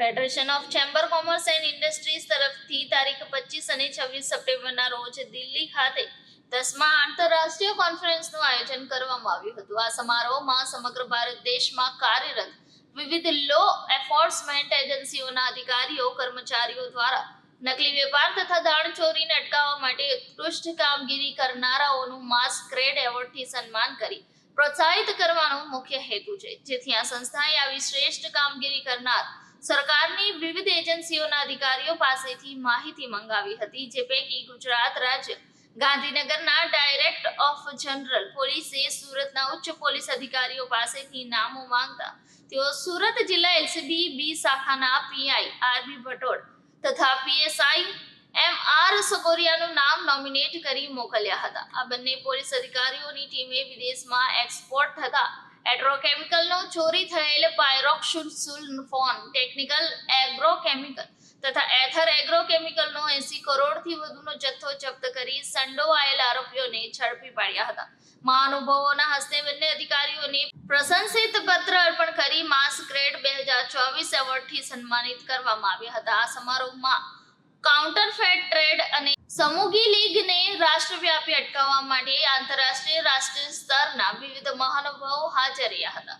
Federation of chamber commerce and industries તરફથી તારીખ પચીસ અને છવ્વીસ સપ્ટેમ્બરના રોજ દિલ્હી ખાતે દસમા આંતરરાષ્ટ્રીય કોન્ફરન્સનું આયોજન કરવામાં આવ્યું હતું. આ સમારોહમાં સમગ્ર ભારત દેશમાં કાર્યરત વિવિધ લો એન્ફોર્સમેન્ટ એજન્સીઓના અધિકારીઓ, કર્મચારીઓ દ્વારા નકલી વેપાર તથા દાણચોરીને અટકાવવા માટે ઉત્કૃષ્ટ કામગીરી કરનારાઓનું માસ ગ્રેડ એવોર્ડથી સન્માન કરી પ્રોત્સાહિત કરવાનો મુખ્ય હેતુ છે. જેથી આ સંસ્થાએ આવી શ્રેષ્ઠ કામગીરી કરનાર સરકારની વિવિધ એજન્સીઓના અધિકારીઓ પાસેથી માહિતી મંગાવી હતી, જે પૈકી ગુજરાત રાજ્ય ગાંધીનગરના ડાયરેક્ટ ઓફ જનરલ પોલીસે સુરતના ઉચ્ચ પોલીસ અધિકારીઓ પાસેથી નામો માંગતા તેઓ સુરત જિલ્લા એલસીબી બી શાખાના પીઆઈ આરબી ભટોડ તથા પીએસઆઈ એમ આર સગોરિયાનું નામ નોમિનેટ કરી મોકલ્યા હતા. આ બંને પોલીસ અધિકારીઓની ટીમે વિદેશમાં એક્સપોર્ટ થતા એટ્રોકેમિકલનો ચોરી થયેલ પાયરોક્સુલ ફોન, ટેકનિકલ એગ્રોકેમિકલ તથા એથર એગ્રોકેમિકલનો એસી કરોડથી વધુનો જથ્થો જપ્ત કરી સંડોવાયેલ આરોપીઓને ઝડપી પાડ્યા હતા. મહાનુભાવોના હસ્તે બંને અધિકારીઓને પ્રશંસિત પત્ર અર્પણ કરી માસ ગ્રેડ બે હજાર ચોવીસ એવોર્ડથી સન્માનિત કરવામાં આવ્યા હતા. આ સમારોહમાં કાઉન્ટરફેટ સમૂહી લીગને રાષ્ટ્રવ્યાપી અટકાવવા માટે આંતરરાષ્ટ્રીય રાષ્ટ્રીય સ્તરના વિવિધ મહાનુભાવો હાજર રહ્યા હતા.